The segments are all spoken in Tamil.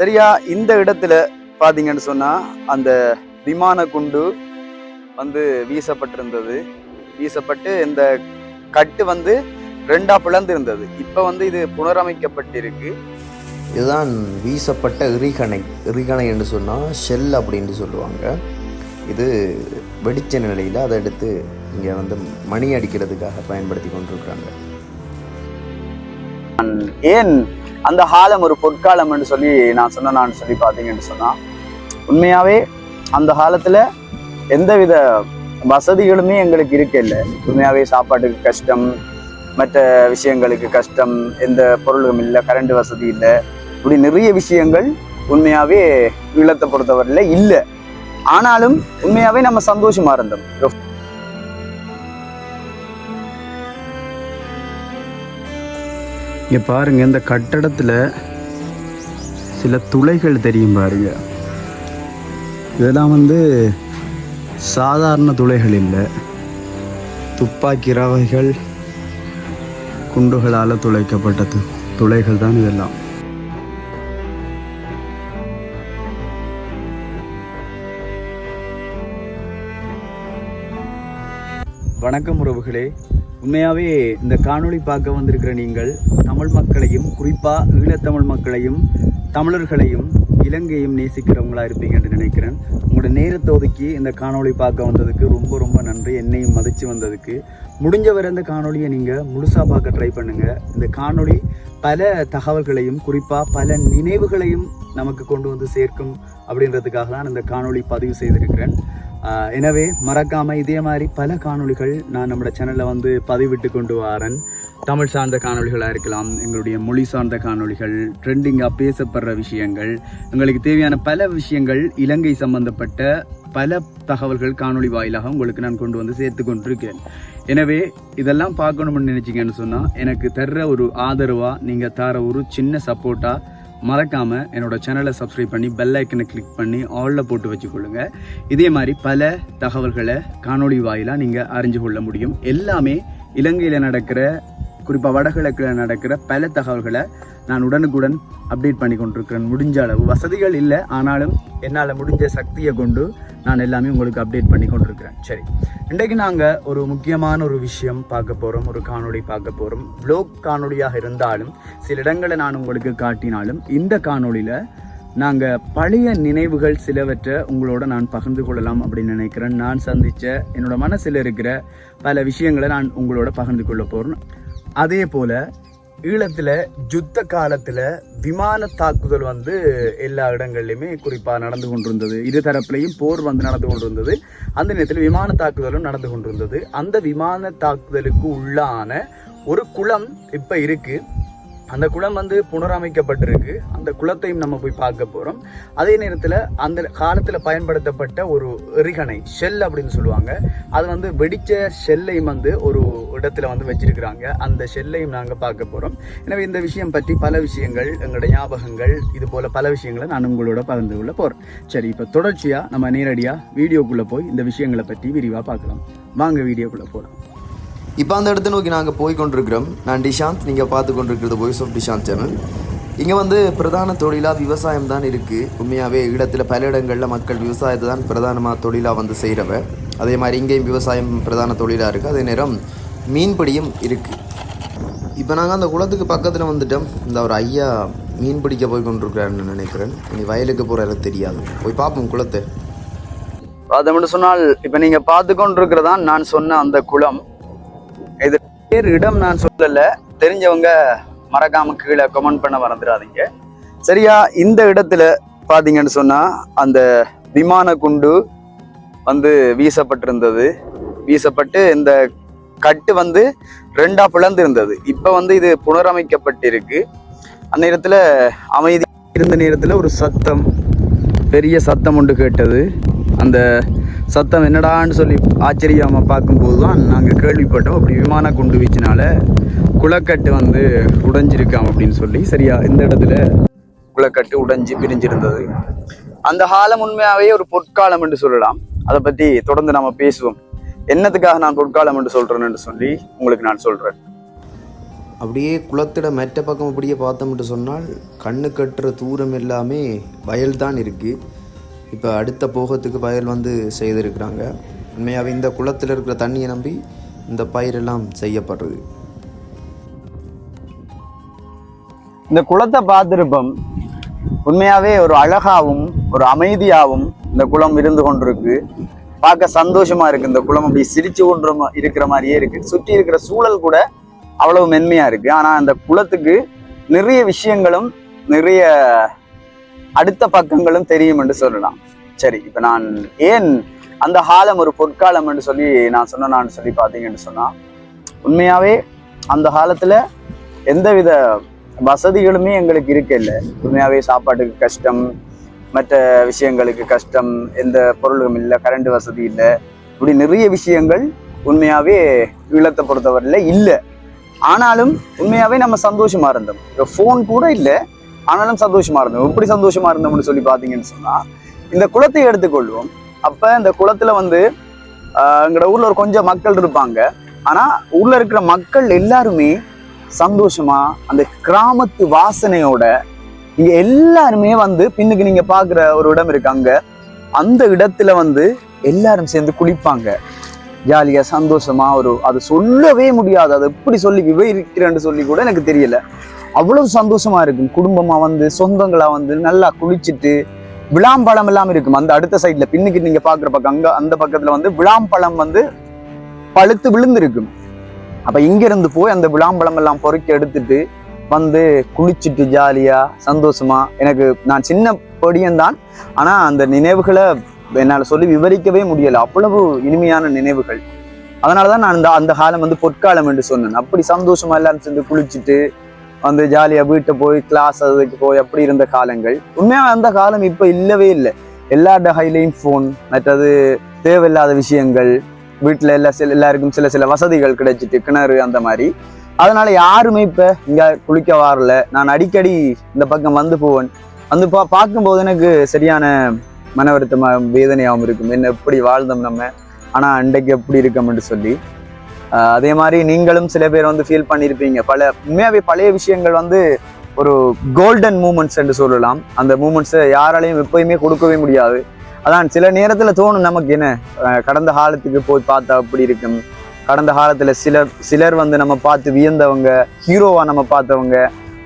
சரியா இந்த இடத்துல பாத்தீங்கன்னு சொன்னா அந்த விமான குண்டு வந்து வீசப்பட்டிருந்தது. வீசப்பட்டு இந்த கட்டு வந்து ரெண்டா பிளந்து இருந்தது இப்ப வந்து இது புனரமைக்கப்பட்டிருக்கு. இதுதான் வீசப்பட்ட எறிகணை எறிகணை என்று சொன்னால் ஷெல் அப்படின்னு சொல்லுவாங்க. இது வெடிச்ச நிலையில் அதை எடுத்து இங்கே வந்து மணி அடிக்கிறதுக்காக பயன்படுத்தி கொண்டிருக்கிறாங்க. ஏன் அந்த காலம் ஒரு பொற்காலம்னு சொல்லி நான் சொன்னேன்னு சொல்லி பார்த்தீங்கன்னு சொன்னால் உண்மையாகவே அந்த காலத்தில் எந்தவித வசதிகளுமே எங்களுக்கு இருக்க இல்லை. உண்மையாகவே சாப்பாட்டுக்கு கஷ்டம் மற்ற விஷயங்களுக்கு கஷ்டம் எந்த பொருளும் இல்லை கரண்ட் வசதி இல்லை. இப்படி நிறைய விஷயங்கள் உண்மையாகவே ஈழத்தை பொறுத்தவரையில் இல்லை. ஆனாலும் உண்மையாகவே நம்ம சந்தோஷமாக இருந்தோம். இங்கே பாருங்கள் இந்த கட்டடத்தில் சில துளைகள் தெரியும் பாருங்க. இதெல்லாம் வந்து சாதாரண துளைகள் இல்லை. துப்பாக்கி ரவைகள் குண்டுகளால் துளைக்கப்பட்ட து துளைகள் தான் இதெல்லாம். வணக்கம் உறவுகளே. உண்மையாகவே இந்த காணொளி பார்க்க வந்திருக்கிற நீங்கள் தமிழ் மக்களையும் குறிப்பாக ஈழத்தமிழ் மக்களையும் தமிழர்களையும் இலங்கையும் நேசிக்கிறவங்களா இருப்பீங்கன்னு நினைக்கிறேன். உங்களோட நேரத்தை ஒதுக்கி இந்த காணொளி பார்க்க வந்ததுக்கு ரொம்ப ரொம்ப நன்றி. என்னையும் மதித்து வந்ததுக்கு. முடிஞ்ச வரை இந்த காணொளியை நீங்கள் முழுசாக பார்க்க ட்ரை பண்ணுங்கள் இந்த காணொளி பல தகவல்களையும் குறிப்பாக பல நினைவுகளையும் நமக்கு கொண்டு வந்து சேர்க்கும் அப்படின்றதுக்காக தான் இந்த காணொளி பதிவு செய்திருக்கிறேன். எனவே மறக்காமல் இதே மாதிரி பல காணொளிகள் நான் நம்மளோட சேனலில் வந்து பதிவிட்டு கொண்டு வரேன். தமிழ் சார்ந்த காணொளிகளாக இருக்கலாம் எங்களுடைய மொழி சார்ந்த காணொளிகள் ட்ரெண்டிங்காக பேசப்படுற விஷயங்கள் எங்களுக்கு தேவையான பல விஷயங்கள் இலங்கை சம்பந்தப்பட்ட பல தகவல்கள் காணொளி வாயிலாக உங்களுக்கு நான் கொண்டு வந்து சேர்த்து கொண்டிருக்கிறேன். எனவே இதெல்லாம் பார்க்கணும்னு நினச்சிங்கன்னு சொன்னால் எனக்கு தர்ற ஒரு ஆதரவாக நீங்கள் தர ஒரு சின்ன சப்போர்ட்டாக மறக்காமல் என்னோடய சேனலை சப்ஸ்கிரைப் பண்ணி பெல் ஐக்கனை கிளிக் பண்ணி ஆலில் போட்டு வச்சுக்கொள்ளுங்க. இதே மாதிரி பல தகவல்களை காணொளி வாயிலாக நீங்கள் அறிஞ்சு கொள்ள முடியும். எல்லாமே இலங்கையில் நடக்கிற குறிப்பாக வடகிழக்கில் நடக்கிற பல தகவல்களை நான் உடனுக்குடன் அப்டேட் பண்ணி கொண்டிருக்கிறேன். முடிஞ்ச அளவு. வசதிகள் இல்லை ஆனாலும் என்னால் முடிஞ்ச சக்தியை கொண்டு நான் எல்லாமே உங்களுக்கு அப்டேட் பண்ணி கொண்டிருக்கிறேன். சரி. இன்றைக்கு நாங்கள் ஒரு முக்கியமான ஒரு விஷயம் பார்க்க போகிறோம் ஒரு காணொளி பார்க்க போகிறோம் ப்ளோக் காணொளியாக இருந்தாலும் சில இடங்களை நான் உங்களுக்கு காட்டினாலும் இந்த காணொளியில் நாங்கள் பழைய நினைவுகள் சிலவற்றை உங்களோட நான் பகிர்ந்து கொள்ளலாம் அப்படின்னு நினைக்கிறேன். நான் சந்தித்த என்னோட மனசில் இருக்கிற பல விஷயங்களை நான் உங்களோட பகிர்ந்து கொள்ள போகிறேன் அதே போல் ஈழத்தில் யுத்த காலத்தில் விமான தாக்குதல் வந்து எல்லா இடங்கள்லையுமே குறிப்பாக நடந்து கொண்டிருந்தது. இரு தரப்புலையும் போர் வந்து நடந்து கொண்டிருந்தது. அந்த நேரத்தில் விமான தாக்குதலும் நடந்து கொண்டிருந்தது. அந்த விமான தாக்குதலுக்கு உள்ளான ஒரு குளம் இப்போ இருக்குது அந்த குளம் வந்து புனரமைக்கப்பட்டிருக்கு. அந்த குளத்தையும் நம்ம போய் பார்க்க போகிறோம் அதே நேரத்தில் அந்த காலத்தில் பயன்படுத்தப்பட்ட ஒரு எரிகணை ஷெல் அப்படின்னு சொல்லுவாங்க. அது வந்து வெடிச்ச ஷெல்லையும் வந்து ஒரு இடத்துல வந்து வச்சிருக்கிறாங்க. அந்த ஷெல்லையும் நாங்கள் பார்க்க போகிறோம் எனவே இந்த விஷயம் பற்றி பல விஷயங்கள் எங்களோட ஞாபகங்கள் இது போல பல விஷயங்களை நான் உங்களோட பகிர்ந்து கொள்ள போகிறேன் சரி இப்போ தொடர்ச்சியாக நம்ம நேரடியாக வீடியோக்குள்ளே போய் இந்த விஷயங்களை பற்றி விரிவாக பார்க்கலாம். வாங்க வீடியோக்குள்ளே போகலாம் இப்போ அந்த இடத்த நோக்கி நாங்கள் போய் கொண்டிருக்கிறோம் நான் டிஷாந்த் நீங்கள் பார்த்து கொண்டிருக்கிறது வாய்ஸ் ஆஃப் டிஷாந்த் சேனல் இங்கே வந்து பிரதான தொழிலாக விவசாயம் தான் இருக்குது உண்மையாகவே இடத்துல பல இடங்களில் மக்கள் விவசாயத்தை தான் பிரதானமாக தொழிலாக வந்து செய்கிறவ அதே மாதிரி இங்கேயும் விவசாயம் பிரதான தொழிலாக இருக்குது அதே நேரம் மீன்பிடியும் இருக்குது இப்போ நாங்கள் அந்த குளத்துக்கு பக்கத்தில் வந்துட்டோம். இந்த ஒரு ஐயா மீன் பிடிக்க போய் கொண்டிருக்கிறாருன்னு நினைக்கிறேன். இனி வயலுக்கு போகிற தெரியாது. போய் பார்ப்போம் குளத்தை. அதை மட்டும் சொன்னால் இப்போ நீங்கள் பார்த்து கொண்டிருக்கிறதான் நான் சொன்ன அந்த குளம். இது பேர் இடம் நான் சொல்லல. தெரிஞ்சவங்க மறக்காம கீழே கமெண்ட் பண்ண மறந்துடாதீங்க. சரியா இந்த இடத்துல பாத்தீங்கன்னு சொன்னா அந்த விமான குண்டு வந்து வீசப்பட்டிருந்தது. வீசப்பட்டு இந்த கட்டு வந்து ரெண்டா பிளந்து இருந்தது இப்ப வந்து இது புனரமைக்கப்பட்டிருக்கு. அந்த நேரத்துல அமைதி இருந்த நேரத்துல ஒரு சத்தம் பெரிய சத்தம் ஒன்று கேட்டது. அந்த சத்தம் என்னடான்னு சொல்லி ஆச்சரியமாக பார்க்கும்போது தான் நாங்கள் கேள்விப்பட்டோம். அப்படி விமான குண்டு வீச்சினால குளக்கட்டு வந்து உடைஞ்சிருக்காம் அப்படின்னு சொல்லி. சரியா? இந்த இடத்துல குளக்கட்டு உடைஞ்சு பிரிஞ்சிருந்தது. அந்த காலம் உண்மையாகவே ஒரு பொற்காலம் என்று சொல்லலாம். அதை பற்றி தொடர்ந்து நாம பேசுவோம். என்னத்துக்காக நான் பொற்காலம் என்று சொல்கிறேன்னு சொல்லி உங்களுக்கு நான் சொல்றேன். அப்படியே குளத்திட மெட்ட பக்கம் அப்படியே பார்த்தோம்ட்டு சொன்னால் கண்ணு கட்டுற தூரம் எல்லாமே வயல்தான் இருக்குது இப்போ அடுத்த போகத்துக்கு பயிர் வந்து செய்திருக்கிறாங்க. உண்மையாகவே இந்த குளத்தில் இருக்கிற தண்ணியை நம்பி இந்த பயிரெல்லாம் செய்யப்படுறது இந்த குளத்தை பார்த்துருப்போம். உண்மையாகவே ஒரு அழகாகவும் ஒரு அமைதியாகவும் இந்த குளம் இருந்து கொண்டிருக்கு. பார்க்க சந்தோஷமா இருக்கு இந்த குளம். அப்படி சிரிச்சு கொண்டு இருக்கிற மாதிரியே இருக்கு. சுற்றி இருக்கிற சூழல் கூட அவ்வளவு மென்மையா இருக்கு. ஆனா அந்த குளத்துக்கு நிறைய விஷயங்களும் நிறைய அடுத்த பக்கங்களும் தெரியும் என்று சொல்லலாம். சரி இப்போ நான் ஏன் அந்த காலம் ஒரு பொற்காலம் என்று சொல்லி நான் சொன்னான்னு சொல்லி பார்த்தீங்கன்னு சொன்னால் உண்மையாகவே அந்த காலத்தில் எந்தவித வசதிகளுமே எங்களுக்கு இருக்க இல்லை உண்மையாகவே சாப்பாட்டுக்கு கஷ்டம் மற்ற விஷயங்களுக்கு கஷ்டம் எந்த பொருளும் இல்லை கரண்ட் வசதி இல்லை. இப்படி நிறைய விஷயங்கள் உண்மையாகவே ஈழத்தை பொறுத்தவரையில் இல்லை. ஆனாலும் உண்மையாகவே நம்ம சந்தோஷமாக இருந்தோம். ஃபோன் கூட இல்லை. ஆனாலும் சந்தோஷமா இருந்தோம். எப்படி சந்தோஷமா இருந்தோம்னு சொல்லி பார்த்தீங்கன்னு சொன்னா இந்த குளத்தை எடுத்துக்கொள்வோம். அப்ப இந்த குளத்துல வந்து ஆஹ் எங்களோட ஊர்ல ஒரு கொஞ்சம் மக்கள் இருப்பாங்க. ஆனா ஊர்ல இருக்கிற மக்கள் எல்லாருமே சந்தோஷமா அந்த கிராமத்து வாசனையோட இங்க எல்லாருமே வந்து பின்னுக்கு நீங்க பாக்குற ஒரு இடம் இருக்கு அங்க. அந்த இடத்துல வந்து எல்லாரும் சேர்ந்து குளிப்பாங்க. ஜாலியா சந்தோஷமா ஒரு அது சொல்லவே முடியாது. அதை எப்படி சொல்லி விவரிக்கிறேன்னு சொல்லி கூட எனக்கு தெரியல. அவ்வளவு சந்தோஷமா இருக்கும். குடும்பமா வந்து சொந்தங்களா வந்து நல்லா குளிச்சுட்டு விளாம்பழம் எல்லாம் இருக்கும். அந்த அடுத்த சைட்ல பின்னுக்கு நீங்க பாக்குற பக்கம் அங்க அந்த பக்கத்துல வந்து விளாம்பழம் வந்து பழுத்து விழுந்திருக்கும். அப்ப இங்க இருந்து போய் அந்த விளாம்பழம் எல்லாம் பொறுக்கி எடுத்துட்டு வந்து குளிச்சுட்டு ஜாலியா சந்தோஷமா. எனக்கு நான் சின்ன பொடியன்தான் ஆனா அந்த நினைவுகளை என்னால சொல்லி விவரிக்கவே முடியல. அவ்வளவு இனிமையான நினைவுகள். அதனாலதான் நான் அந்த அந்த காலம் வந்து பொற்காலம் என்று சொன்னேன். அப்படி சந்தோஷமா எல்லாரும் சேர்ந்து குளிச்சுட்டு வந்து ஜாலியாக வீட்டை போய் கிளாஸ் அதுக்கு போய் அப்படி இருந்த காலங்கள். உண்மையாக அந்த காலம் இப்போ இல்லவே இல்லை. எல்லா கையிலையும் ஃபோன் மற்றது தேவையில்லாத விஷயங்கள் வீட்டில் எல்லா சில எல்லாருக்கும் சில சில வசதிகள் கிடைச்சிட்டு கிணறு அந்த மாதிரி. அதனால யாருமே இப்போ இங்கே குளிக்க வரல. நான் அடிக்கடி இந்த பக்கம் வந்து போவேன். வந்து பா பார்க்கும்போது எனக்கு சரியான மன வருத்தமாக வேதனையாகவும் இருக்கும். என்ன எப்படி வாழ்ந்தோம் நம்ம? ஆனால் அன்றைக்கு எப்படி இருக்கோம்னு சொல்லி. அதே மாதிரி நீங்களும் சில பேர் வந்து ஃபீல் பண்ணியிருப்பீங்க பல உண்மையாகவே பழைய விஷயங்கள் வந்து ஒரு கோல்டன் மூமெண்ட்ஸ் என்று சொல்லலாம். அந்த மூமெண்ட்ஸை யாராலையும் எப்பயுமே கொடுக்கவே முடியாது. அதான் சில நேரத்தில் தோணும் நமக்கு என்ன? கடந்த காலத்துக்கு போய் பார்த்தா அப்படி இருக்கும். கடந்த காலத்தில் சிலர் சிலர் வந்து நம்ம பார்த்து வியந்தவங்க ஹீரோவாக நம்ம பார்த்தவங்க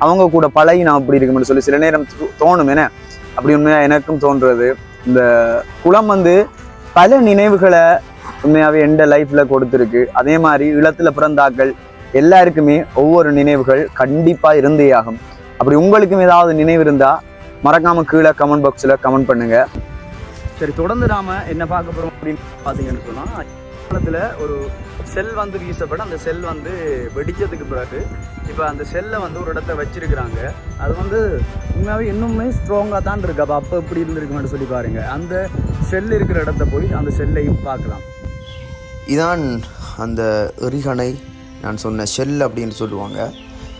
அவங்க கூட பழகி நான் அப்படி இருக்கும்னு சொல்லி சில நேரம் தோணும். என்ன? அப்படி உண்மையாக எனக்கும் தோன்றது. இந்த குளம் வந்து பல நினைவுகளை உண்மையாகவே எந்த லைஃப்பில் கொடுத்துருக்கு. அதே மாதிரி இளத்துல பிறந்தாக்கள் எல்லாருக்குமே ஒவ்வொரு நினைவுகள் கண்டிப்பாக இருந்தே ஆகும். அப்படி உங்களுக்கும் ஏதாவது நினைவு இருந்தால் மறக்காமல் கீழே கமெண்ட் பாக்ஸில் கமெண்ட் பண்ணுங்க. சரி தொடர்ந்து நாம என்ன பார்க்க போறோம் அப்படின்னு பார்த்தீங்கன்னு சொன்னால் காலத்தில் ஒரு செல் வந்து வீசப்பட அந்த செல் வந்து வெடிச்சதுக்கு பிறகு இப்போ அந்த செல்லை வந்து ஒரு இடத்த வச்சிருக்கிறாங்க. அது வந்து உண்மையாகவே இன்னுமே ஸ்ட்ராங்காக தான் இருக்கு. அப்போ அப்போ எப்படி இருந்திருக்குன்னு சொல்லி பாருங்க. அந்த செல் இருக்கிற இடத்த போய் அந்த செல்லையும் பார்க்கலாம். இதான் அந்த எரிகணை நான் சொன்ன ஷெல் அப்படின்னு சொல்லுவாங்க.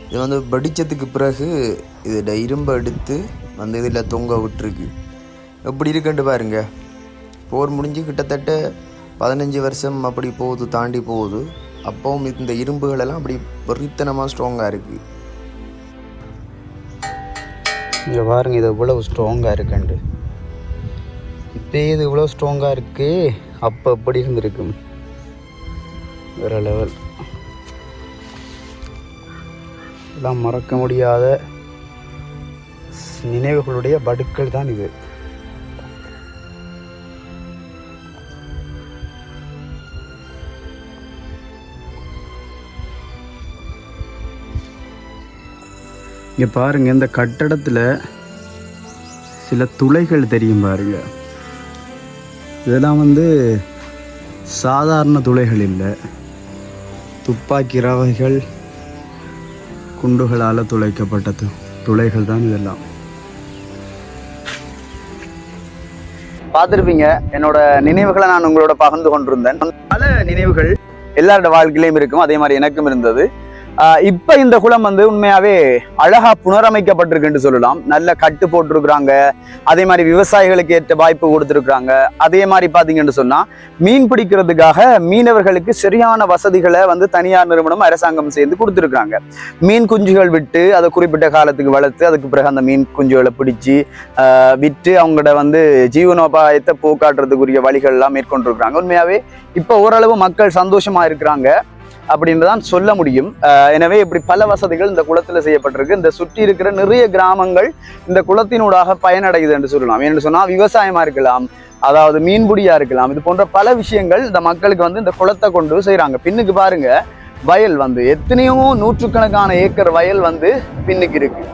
இது வந்து வெடித்ததுக்கு பிறகு இதில் இரும்பை எடுத்து அந்த இதில் தொங்க விட்டுருக்கு. எப்படி இருக்குன்ட்டு பாருங்க. போர் முடிஞ்சு கிட்டத்தட்ட பதினஞ்சு வருஷம் அப்படி போகுது தாண்டி போகுது. அப்பவும் இந்த இரும்புகளெல்லாம் அப்படி வெறித்தனமாக ஸ்ட்ராங்காக இருக்குது இங்கே பாருங்கள் இது இவ்வளவு ஸ்ட்ராங்காக இருக்குண்டு இப்போ இது இவ்வளோ ஸ்ட்ராங்காக இருக்குது அப்போ எப்படி இருந்திருக்கும்? வேறு லெவல் எல்லாம் மறக்க முடியாத நினைவுகளுடைய படுக்கள் தான் இது. இங்கே பாருங்க இந்த கட்டடத்தில் சில துளைகள் தெரியும் பாருங்க. இதெல்லாம் வந்து சாதாரண துளைகள் இல்லை. துப்பாக்கி ரவைகள் குண்டுகளால் துளைக்கப்பட்டது. துளைகள் தான் இதெல்லாம். பார்த்துருப்பீங்க. என்னோட நினைவுகளை நான் உங்களோட பகிர்ந்து கொண்டிருந்தேன். பல நினைவுகள் எல்லாரோட வாழ்க்கையிலையும் இருக்கும். அதே மாதிரி எனக்கும் இருந்தது. இப்ப இந்த குளம் வந்து உண்மையாவே அழகா புனரமைக்கப்பட்டிருக்குன்னு சொல்லலாம். நல்ல கட்டு போட்டிருக்கிறாங்க. அதே மாதிரி விவசாயிகளுக்கு ஏற்ற வாய்ப்பு கொடுத்துருக்குறாங்க. அதே மாதிரி பாத்தீங்கன்னு சொன்னா மீன் பிடிக்கிறதுக்காக மீனவர்களுக்கு சரியான வசதிகளை வந்து தனியார் நிறுவனம் அரசாங்கம் சேர்ந்து கொடுத்துருக்காங்க மீன் குஞ்சுகள் விட்டு அதை குறிப்பிட்ட காலத்துக்கு வளர்த்து அதுக்கு பிறகு அந்த மீன் குஞ்சுகளை பிடிச்சி விற்று அவங்களோட வந்து ஜீவனோபாயத்தை போக்காட்டுறதுக்குரிய வழிகள்லாம் மேற்கொண்டிருக்கிறாங்க. உண்மையாவே இப்போ ஓரளவு மக்கள் சந்தோஷமா இருக்கிறாங்க. அப்படின்னு தான் சொல்ல முடியும். எனவே இப்படி பல வசதிகள் இந்த குளத்தில் செய்யப்பட்டிருக்கு. இந்த சுற்றி இருக்கிற நிறைய கிராமங்கள் இந்த குளத்தினூடாக பயனடையுது என்று சொல்லலாம். ஏன்னு சொன்னால் விவசாயமாக இருக்கலாம் அதாவது மீன்பிடியா இருக்கலாம் இது போன்ற பல விஷயங்கள் இந்த மக்களுக்கு வந்து இந்த குளத்தை கொண்டு செய்கிறாங்க பின்னுக்கு பாருங்க வயல் வந்து எத்தனையோ நூற்றுக்கணக்கான ஏக்கர் வயல் வந்து பின்னுக்கு இருக்கு.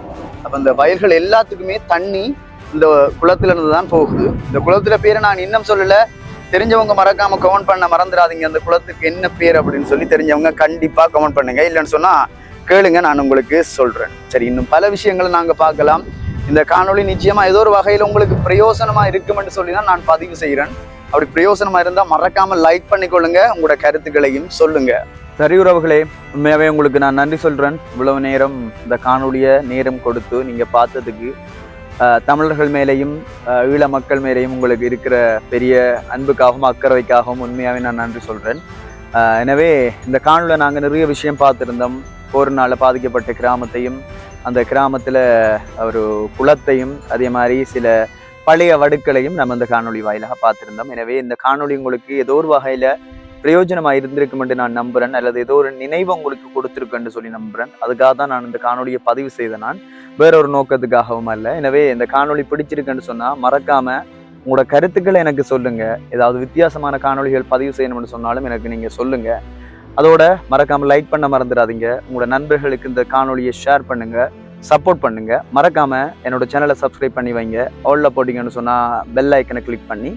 அப்போ இந்த வயல்கள் எல்லாத்துக்குமே தண்ணி இந்த குளத்துல இருந்து தான் போகுது. இந்த குளத்துல பேரை நான் இன்னும் சொல்லலை. தெரிஞ்சவங்க மறக்காம கமெண்ட் பண்ண மறந்துடாதீங்க. அந்த குளத்துக்கு என்ன பேர் அப்படின்னு சொல்லி தெரிஞ்சவங்க கண்டிப்பா கமெண்ட் பண்ணுங்க. இல்லைன்னு சொன்னா கேளுங்க நான் உங்களுக்கு சொல்றேன். சரி இன்னும் பல விஷயங்களை நாங்க பார்க்கலாம். இந்த காணொளி நிச்சயமா ஏதோ ஒரு வகையில உங்களுக்கு பிரயோசனமா இருக்குமென்று சொல்லி தான் நான் பதிவு செய்கிறேன் அப்படி பிரயோசனமா இருந்தா மறக்காம லைக் பண்ணிக்கொள்ளுங்க. உங்களோட கருத்துக்களையும் சொல்லுங்க. சரி உறவுகளே உண்மையாகவே உங்களுக்கு நான் நன்றி சொல்கிறேன் இவ்வளவு நேரம் இந்த காணொலியை நேரம் கொடுத்து நீங்கள் பார்த்ததுக்கு தமிழர்கள் மேலேயும் ஆஹ், ஈழ மக்கள் மேலேயும் உங்களுக்கு இருக்கிற பெரிய அன்புக்காகவும் அக்கறைக்காகவும் உண்மையாகவே நான் நன்றி சொல்றேன். ஆஹ், எனவே இந்த காணொலியில நாங்க நிறைய விஷயம் பார்த்திருந்தோம். போரினால பாதிக்கப்பட்ட கிராமத்தையும் அந்த கிராமத்துல ஒரு குளத்தையும் அதே மாதிரி சில பழைய வடுக்களையும் நம்ம இந்த காணொளி வாயிலாக பார்த்திருந்தோம். எனவே இந்த காணொளி உங்களுக்கு ஏதோ ஒரு வகையில பிரயோஜனமாக இருந்திருக்கும் என்று நான் நம்புகிறேன் அல்லது ஏதோ ஒரு நினைவு உங்களுக்கு கொடுத்துருக்குன்னு சொல்லி நம்புறேன். அதுக்காக தான் நான் இந்த காணொலியை பதிவு செய்த நான். வேற ஒரு நோக்கத்துக்காகவும் அல்ல. எனவே இந்த காணொலி பிடிச்சிருக்குன்னு சொன்னால் மறக்காமல் உங்களோட கருத்துக்களை எனக்கு சொல்லுங்க. ஏதாவது வித்தியாசமான காணொளிகள் பதிவு செய்யணும்னு சொன்னாலும் எனக்கு நீங்க சொல்லுங்க. அதோட மறக்காம லைக் பண்ண மறந்துடாதீங்க. உங்களோட நண்பர்களுக்கு இந்த காணொலியை ஷேர் பண்ணுங்க. சப்போர்ட் பண்ணுங்க. மறக்காம என்னோட சேனலை சப்ஸ்கிரைப் பண்ணி வைங்க. ஆல்ல போட்டிங்கன்னு சொன்னா பெல் ஐக்கனை கிளிக் பண்ணி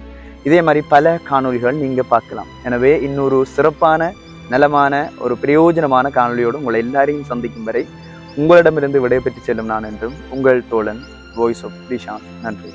இதே மாதிரி பல காணொளிகள் நீங்கள் பார்க்கலாம். எனவே இன்னொரு சிறப்பான நலமான ஒரு பிரயோஜனமான காணொலியோடு உங்களை எல்லாரையும் சந்திக்கும் வரை உங்களிடமிருந்து விடைபெற்று செல்லும் நான் என்றும் உங்கள் தோழன் வாய்ஸ் ஆஃப் திஷான் நன்றி.